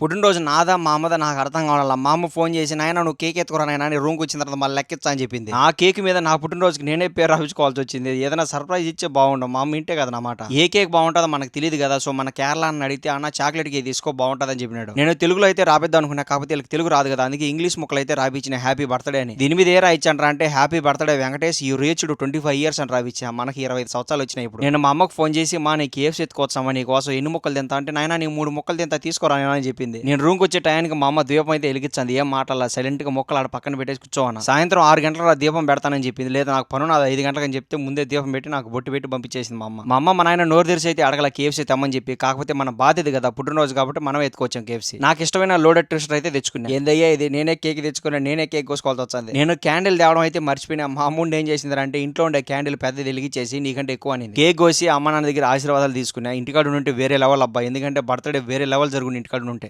పుట్టినరోజు నాదా మా అమ్మదా నాకు అర్థం కావాల మా అమ్మ ఫోన్ చేసి నాయన నువ్వు కేక్ ఎత్తుకురా నాయన అని రూమ్కి వచ్చిన తర్వాత మళ్ళీ లెక్కిచ్చా అని చెప్పింది. ఆ కేక్ మీద నా పుట్టినరోజుకి నేనే పేరు రాయించుకోవాల్సి వచ్చింది. ఏదైనా సర్ప్రైజ్ ఇచ్చే బాగుండు. మా అమ్మ ఇంటే కదా అన్నమాట ఏ కేక్ బాగుంటుందో మనకు తెలియదు కదా. సో మన కేరళ అని అడిగితే అన్న చాక్లెట్ కేక్ తీసుకో బాగుంటుందని చెప్పినాడు. నేను తెలుగులో అయితే రాపిద్దాం అనుకున్నా కాకపోతే వీళ్ళకి తెలుగు రాదు కదా. అందుకే ఇంగ్లీష్ ముక్కలు అయితే రాపించిన హ్యాపీ బర్త్డే అని. దీని మీద ఏ రాయించంటారా అంటే హ్యాపీ బర్త్డే వెంకటేష్ ఈ రీచ్డ్ ట్వంటీ ఫైవ్ ఇయర్స్ అని రాపించా మనకి ఇరవై ఐదు సంవత్సరాలు వచ్చినాయి ఇప్పుడు. నేను మా అమ్మకు ఫోన్ చేసి మా నీ కేఎఫ్స్ ఎత్తుకోవచ్చామా నీ కోసం ఎన్ని ముక్కలు తింటా అంటే నాయన నీ మూడు ముక్కలు తింటా తీసుకోరా అని చెప్పింది నేను రూమ్కి వచ్చే టైంకి మా అమ్మ దీపం అయితే వెలిగించింది. ఏం మాటలా? సైలెంట్గా మొక్కలు ఆడ పక్కన పెట్టేసి కూర్చోవన్నా సాయంత్రం ఆరు గంటల దీపం పెడతానని చెప్పింది. లేదా నాకు పను నాది ఐదు గంటలకు అని చెప్తే ముందే దీపం పెట్టి నాకు బొట్టు పెట్టి పంపించేసింది మా అమ్మ. మా అమ్మ మా నాయన నోరు తెరిచి అయితే అడగల కేఎఫ్సీ తెమ్మని చెప్పి. కాకపోతే మన బాధ్యత కదా పుట్టినరోజు కాబట్టి మనం ఎత్తుకోవచ్చాం కేఎఫ్సీ నాకు ఇష్టమైన లోడెడ్ ట్విస్టర్ అయితే తెచ్చుకున్నా. ఏందయ్యా ఇది? నేనే కేక్ తెచ్చుకున్నా. నేనే కేక్ కోసుకోవాల్సి వచ్చింది నేను క్యాండిల్ తేవడం అయితే మర్చిపోయినా. మా అమ్ముండి ఏం చేసింది అంటే ఇంట్లో ఉండే క్యాండిల్ పెద్ద వెలిగించేసి నీకంటే ఎక్కువ అని కేక్ కోసి అమ్మ నాన్న దగ్గర ఆశీర్వాదాలు తీసుకున్నా. ఇంటికాడ ఉంటే వేరే లెవెల్ అబ్బా. ఎందుకంటే బర్త్డే వేరే లెవెల్ జరుగుతుంది ఇంటికాడ ఉంటే